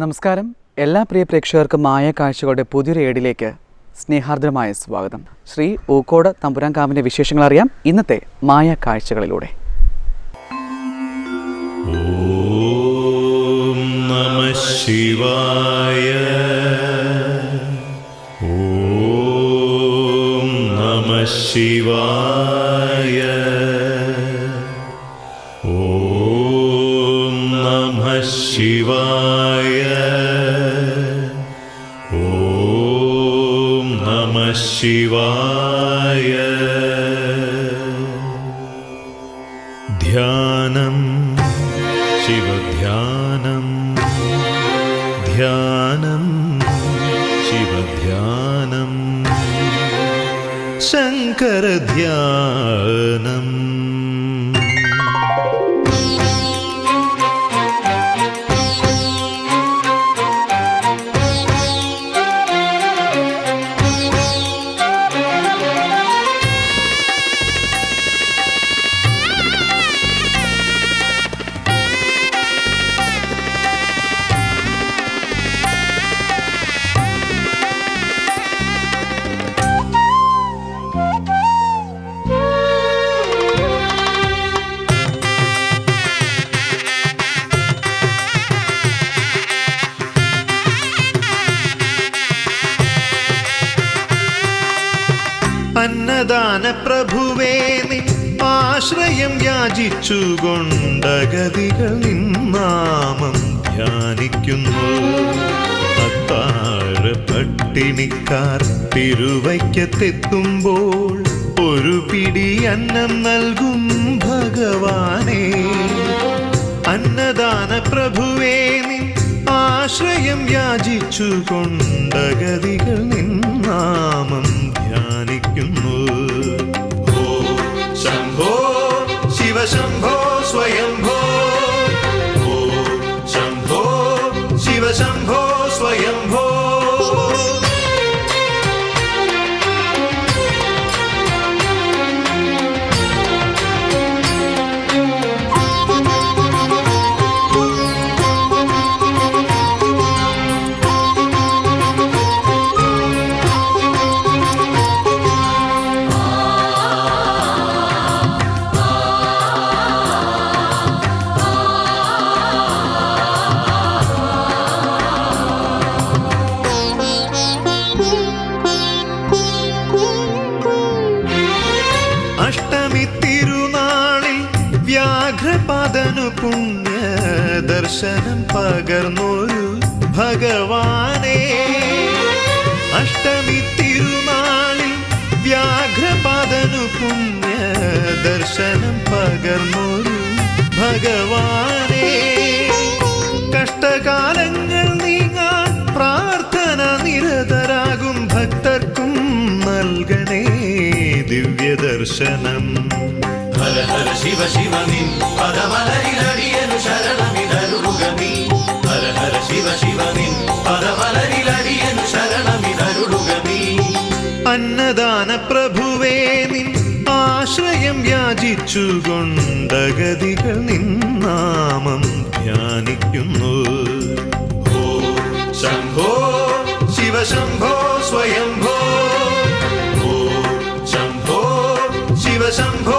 നമസ്കാരം. എല്ലാ പ്രിയ പ്രേക്ഷകർക്കും മായ കാഴ്ചകളുടെ പുതിയൊരു ഏടിലേക്ക് സ്നേഹാർദ്രമായ സ്വാഗതം. ശ്രീ ഊക്കോട് തമ്പുരാങ്കാവിന്റെ വിശേഷങ്ങൾ അറിയാം. ഇന്നത്തെ മായ കാഴ്ചകളിലൂടെ. ഓം നമ ശിവായ. ഓം നമ ശിവായ. ഓം നമ ശിവായ 希望 അന്നദാന പ്രഭുവേ നിൻ ആശ്രയം യാചിച്ചുകൊണ്ടഗതികൾ നിന്നാമം ധ്യാനിക്കുന്നു. അത്താഴ പട്ടിണിക്കാർ തിരുവയ്ക്കത്തെത്തുമ്പോൾ ഒരു പിടി അന്നം നൽകും ഭഗവാനെ. അന്നദാന പ്രഭുവേ നിൻ ആശ്രയം യാചിച്ചുകൊണ്ടഗതികൾ നിന്നാമം ദർശനം പകർന്നൊരു ഭഗവാനെ. അഷ്ടമി തിരുനാളിൽ വ്യാഘ്രപദനു പുണ്യ ദർശനം പകർന്നൊരു ഭഗവാനെ. കഷ്ടകാലങ്ങൾ നീങ്ങാൻ പ്രാർത്ഥന നിരതരാകും ഭക്തർക്കും നൽകണേ ദിവ്യദർശനം. ഹര ഹര ശിവ നിൻ യാചിച്ചുകൊണ്ടഗതികൾ നിന്നാമം ധ്യാനിക്കുന്നു. ശംഭോ ശിവശംഭോ സ്വയംഭോ. ഓ ശംഭോ ശിവശംഭോ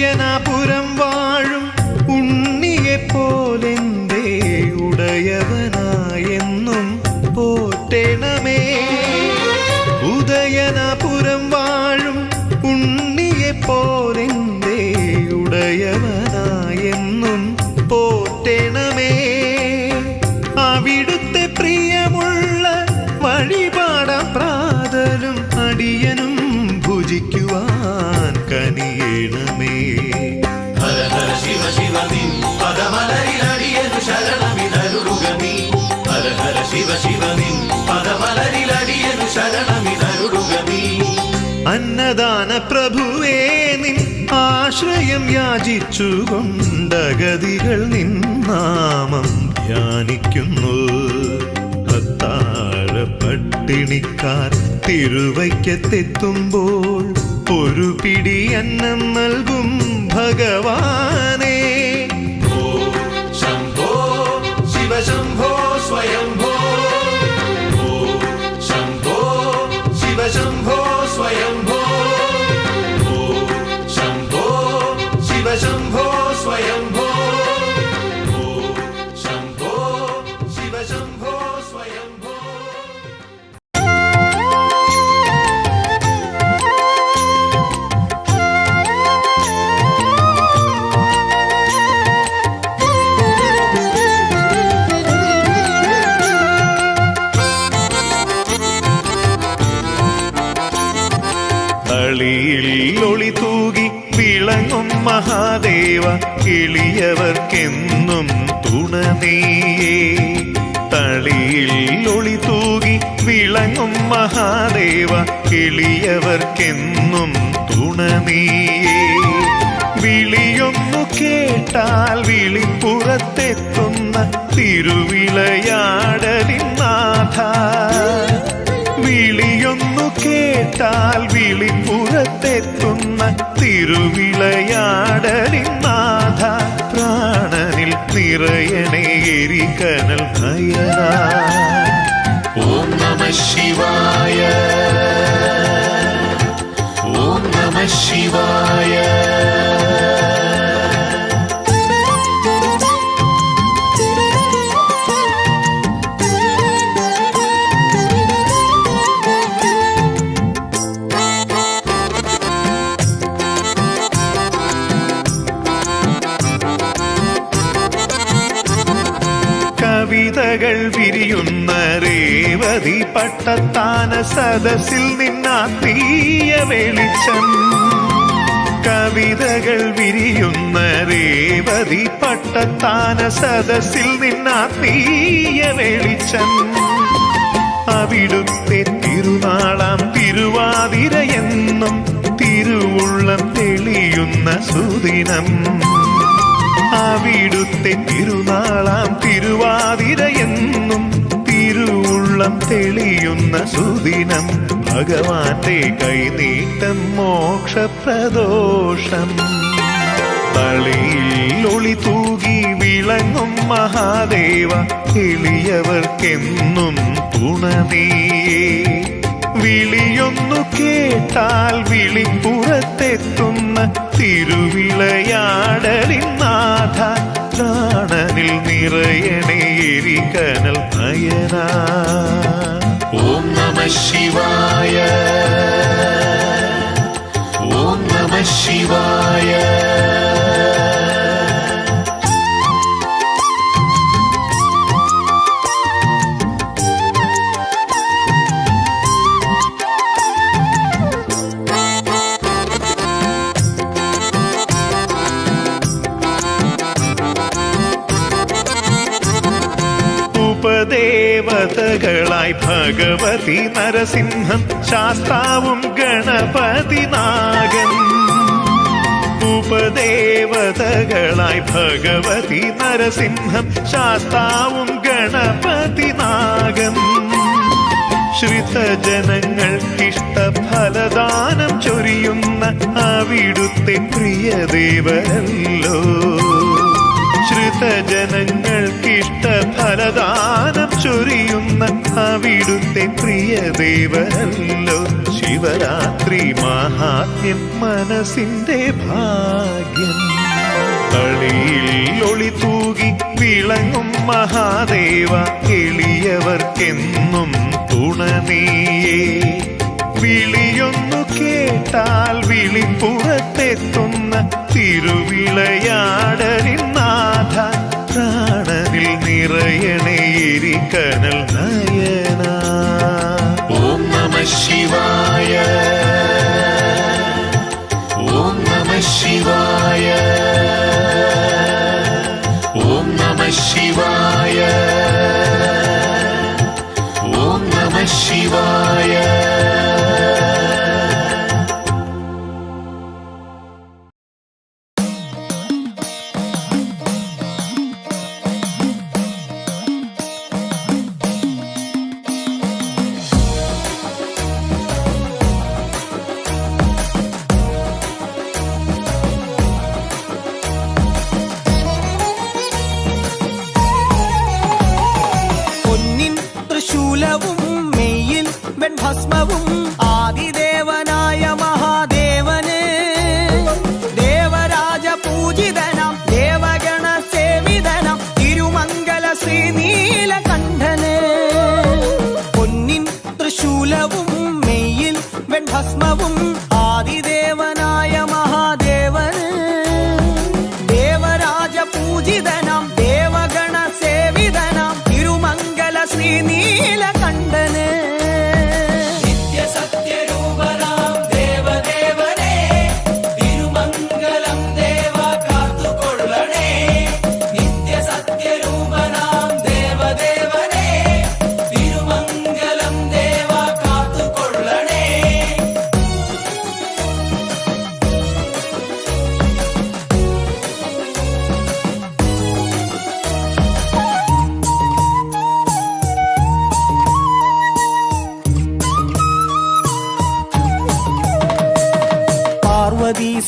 ഉദയനാപുരം വാഴും ശിവ ശിവ നിൻ പദമലരിലടിയനു ശരണമിതരുളുക നീ. അന്നദാന പ്രഭുവേ നിൻ ആശ്രയം യാചിച്ചുകൊണ്ടഗതികൾ നാമം ധ്യാനിക്കുന്നു. അത്താഴ പട്ടിണിക്കാർ തിരുവയ്ക്കത്തെത്തുമ്പോൾ ഒരു പിടി അന്നം നൽകും ഭഗവാനേ. തളിയിൽ ഒളി തൂകി വിളങ്ങും മഹാദേവ എളിയവർക്കെന്നും തുണ നീയേ തളിയിൽ ഒളി തൂകി വിളങ്ങും മഹാദേവ എളിയവർക്കെന്നും തുണ നീയേ വിളിയൊന്നു കേട്ടാൽ വിളിപ്പുറത്തെത്തുന്ന തിരുവിളയാടലിൻ നാഥ. വിളിയൊന്നു കേട്ടാൽ വിളിപ്പുറത്തെത്തുന്ന തിരുവിളയാടലി നാഥ. പ്രാണനിൽ നിറയണേ എരികനൽ നയന. ഓം നമ ശിവായ. ഓം നമ ശിവായ. കവിതകൾ വിരിയുന്ന രേവതി പട്ടത്താന സദസ്സിൽ നിന്നാത്തീയ വെളിച്ചം. കവിതകൾ വിരിയുന്ന രേവതി പട്ടത്താന സദസ്സിൽ നിന്നാത്തീയ വെളിച്ചം. അവിടുത്തെ തിരുനാളാം തിരുവാതിരയെന്നും തിരുവുള്ളം തെളിയുന്ന സുദിനം. അവിടുത്തെ തിരുനാളാം തിരുവാതിരയെന്നും തിരുവുള്ളം തെളിയുന്ന സുദിനം ഭഗവാന്റെ കൈനീട്ടം മോക്ഷപ്രദോഷം. തളിയിൽ ഒളി തൂകി വിളങ്ങും മഹാദേവ എളിയവർക്കെന്നും തുണനീയേ വിളിയൊന്നു കേട്ടാൽ വിളിപ്പുറത്തെത്തുന്ന തിരുവിളയാടലിൻ നാഥ. പ്രാണനിൽ നിറയണേ എരികനൽ നയന. ഓം നമ ശിവായ. ഓം നമ ശിവായ. ഭഗവതി നരസിംഹം ശാസ്താവും ഗണപതി നാഗൻ. ഉപദേവതകളായി ഭഗവതി നരസിംഹം ശാസ്താവും ഗണപതി നാഗൻ. ശ്രിതജനങ്ങൾക്കിഷ്ട ഫലദാനം ചൊരിയുന്ന അവിടുത്തെ പ്രിയദേവരല്ലോ. ശ്രിതജനങ്ങൾക്കിഷ്ട ഫലദാനം ചൊരിയുന്ന അവിടുത്തെ പ്രിയദേവരല്ലോ ശിവരാത്രി മഹാത്മ്യം മനസ്സിന്റെ ഭാഗ്യം. തളിയിൽ ഒളി തൂകി വിളങ്ങും മഹാദേവ എളിയവർക്കെന്നും തുണനീയേ. വിളിയൊന്നു കേട്ടാൽ വിളിപ്പുറത്തെത്തുന്ന തിരുവിളയാടലിൻ നാഥ പ്രാണനിൽ നിറയണേ കനൽ നയന. ഓം നമ ശിവായ. 고마운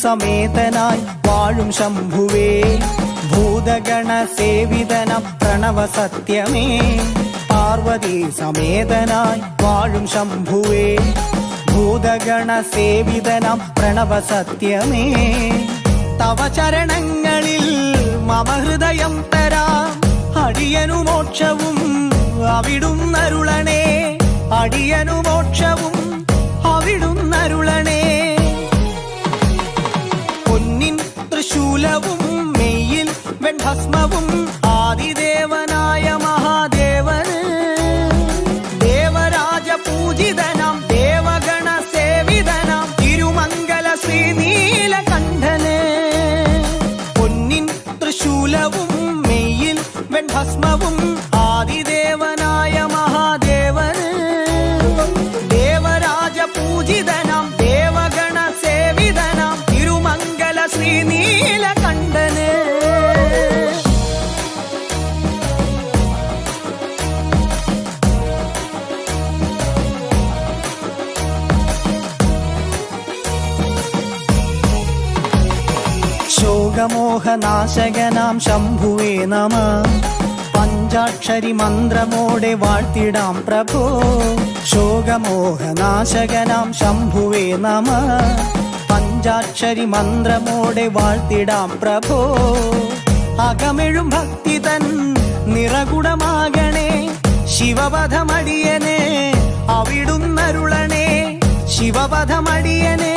സമേതനായി വാഴും ശംഭുവേ. ഭൂതഗണ സേവിതന പ്രണവ സത്യമേ. പാർവതി സമേതനായി വാഴും ശംഭുവേ. ഭൂതഗണ സേവിതന പ്രണവ സത്യമേ. തവ ചരണങ്ങളിൽ മമ ഹൃദയം തരാം. അടിയനു മോക്ഷവും അരുളണേ അടിയനു മോക്ഷവും பஸ்மவும் ஆதிதே ശോകമോഹനാശകനാം ശംഭുവേ നമ. പഞ്ചാക്ഷരി മന്ത്രമോടെ വാഴ്ത്തിടാം പ്രഭോ. ശോകമോഹനാശകനാം ശംഭുവേ നമ. പഞ്ചാക്ഷരി മന്ത്രമോടെ വാഴ്ത്തിടാം പ്രഭോ. അകമെഴും ഭക്തി തൻ നിറകുടമാകണേ. ശിവപഥമടിയനെ അവിടുന്നരുളണേ. ശിവപഥമടിയനെ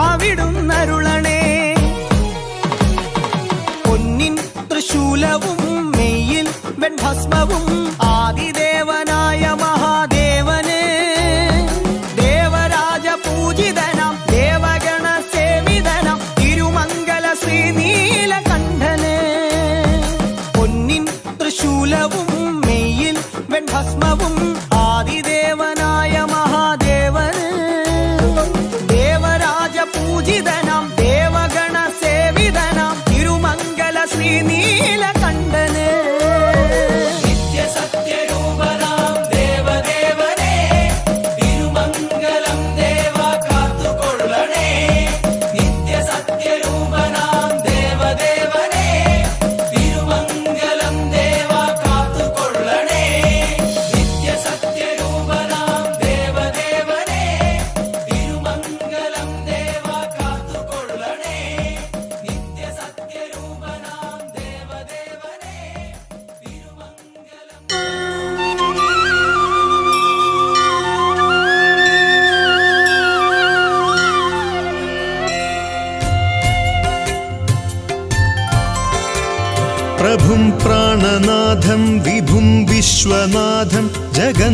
അവിടുന്നരുളണേ. உலவும் மெய்யில் வெண்பஸ்மவும் ஆதி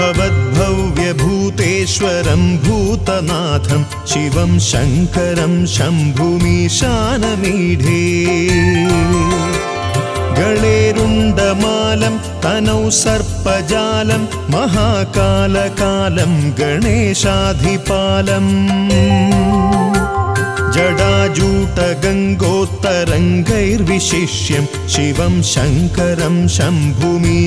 भवद्भव्यभूतेश्वरं भूतनाथं शिवं शङ्करं शम्भुमीशानमीढे गणेरुण्डमालं तनौ सर्पजालं महाकालकालं गणेशाधिपालम् जडाजूटगङ्गोत्तरङ्गैर्विशिष्यं शिवं शङ्करं शम्भुमीशानमीढे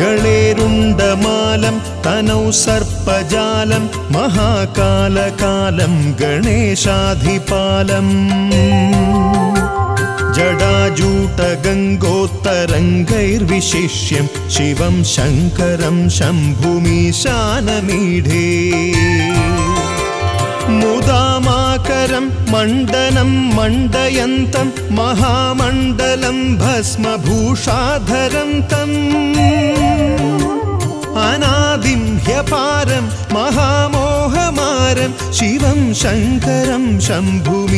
गणेरुण्डमालं तनौ सर्पजालं महाकालकालं गणेशाधिपालम् जडाजूटगङ्गोत्तरङ्गैर्विशिष्यं शिवं शङ्करं शम्भुमीशानमीढे மகரம் மண்டனம் மண்டயந்தம் மகாமண்டலம் பஸ்மபூஷாதரம் தம். அநாதிம் ஹியபாரம் மகாமோகமாரம் சிவம் சங்கரம் சம்புமீஷானமீடே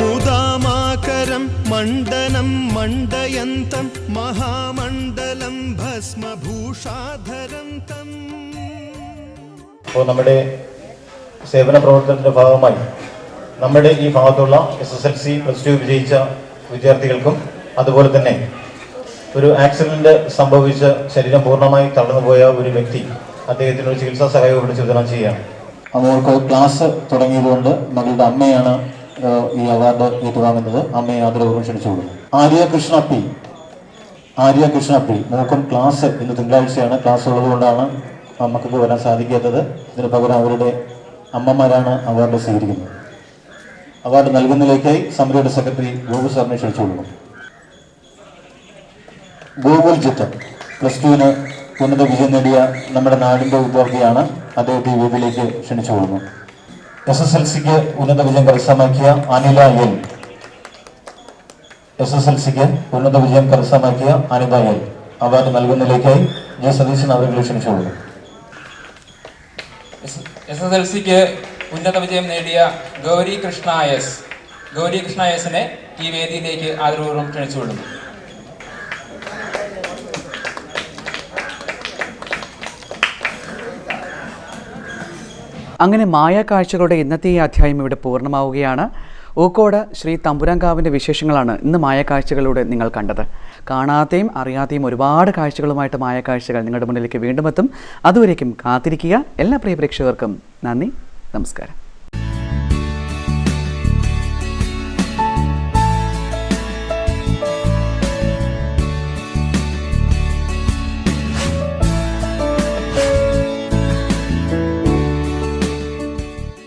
முதாமாகரம் மண்டனம் மண்டயந்தம் மகாமண்டலம் பஸ்மபூஷாதரம் தம். അപ്പോൾ നമ്മുടെ സേവന പ്രവർത്തനത്തിന്റെ ഭാഗമായി നമ്മുടെ ഈ ഭാഗത്തുള്ള S S L C plus two വിജയിച്ച വിദ്യാർത്ഥികൾക്കും അതുപോലെ തന്നെ ഒരു ആക്സിഡന്റ് സംഭവിച്ച് ശരീരം പൂർണമായി തളർന്നുപോയ ഒരു വ്യക്തി അദ്ദേഹത്തിന് ഒരു ചികിത്സാ സഹായം ഇവിടെ വിതരണം ചെയ്യുകയാണ്. അവർക്ക് ക്ലാസ് തുടങ്ങിയതുകൊണ്ട് മകളുടെ അമ്മയാണ് ഈ അവാർഡ് ഏറ്റുവാങ്ങുന്നത്. അമ്മയെ ആദരപൂർവം ക്ഷണിച്ചുകൊള്ളു ആര്യ കൃഷ്ണ പി ആര്യ കൃഷ്ണ പി മൂക്കും ക്ലാസ് ഇന്ന് തിങ്കളാഴ്ചയാണ്. ക്ലാസ് ഉള്ളതുകൊണ്ടാണ് മക്കൾക്ക് വരാൻ സാധിക്കാത്തത് ഇതിന് പകരം അവരുടെ അമ്മമാരാണ് അവാർഡ് സ്വീകരിക്കുന്നത്. അവാർഡ് നൽകുന്നതിലേക്കായി സമിതിയുടെ സെക്രട്ടറി ഗോകുൽ സാറിനെ ക്ഷണിച്ചുകൊള്ളുന്നു ഗോകുൽ ജിത്ത് പ്ലസ് ടുവിന് ഉന്നത വിജയം നേടിയ നമ്മുടെ നാടിന്റെ വിദ്യാർത്ഥിയാണ് അദ്ദേഹത്തെ ഈ വേദിയിലേക്ക് ക്ഷണിച്ചുകൊള്ളുന്നു എസ് എസ് എൽ സിക്ക് ഉന്നത വിജയം കരസ്ഥമാക്കിയ Anila L S S L സിക്ക് ഉന്നത വിജയം കരസ്ഥമാക്കിയ അനിത എൽ അവാർഡ് നൽകുന്നതിലേക്കായി ജെ സതീശൻ അവരെ ക്ഷണിച്ചുകൊള്ളുന്നു എസ് എസ് എൽ സിക്ക് ഉന്നത വിജയം നേടിയ ഗൗരി കൃഷ്ണ എസ് ഗൗരി കൃഷ്ണ എസിനെ ഈ വേദിയിലേക്ക് ആദരപൂർവം ക്ഷണിച്ചുകൊള്ളുന്നു അങ്ങനെ മായ കാഴ്ചകളുടെ ഇന്നത്തെ ഈ അധ്യായം ഇവിടെ പൂർണമാവുകയാണ്. ഊക്കോട് ശ്രീ തമ്പുരാങ്കാവിന്റെ വിശേഷങ്ങളാണ് ഇന്ന് മായ കാഴ്ചകളിലൂടെ നിങ്ങൾ കണ്ടത്. കാണാതെയും അറിയാതെയും ഒരുപാട് കാഴ്ചകളുമായിട്ട് മായ കാഴ്ചകൾ നിങ്ങളുടെ മുന്നിലേക്ക് വീണ്ടും എത്തും. അതുവരേക്കും കാത്തിരിക്കുക. എല്ലാ പ്രിയ പ്രേക്ഷകർക്കും നന്ദി നമസ്കാരം.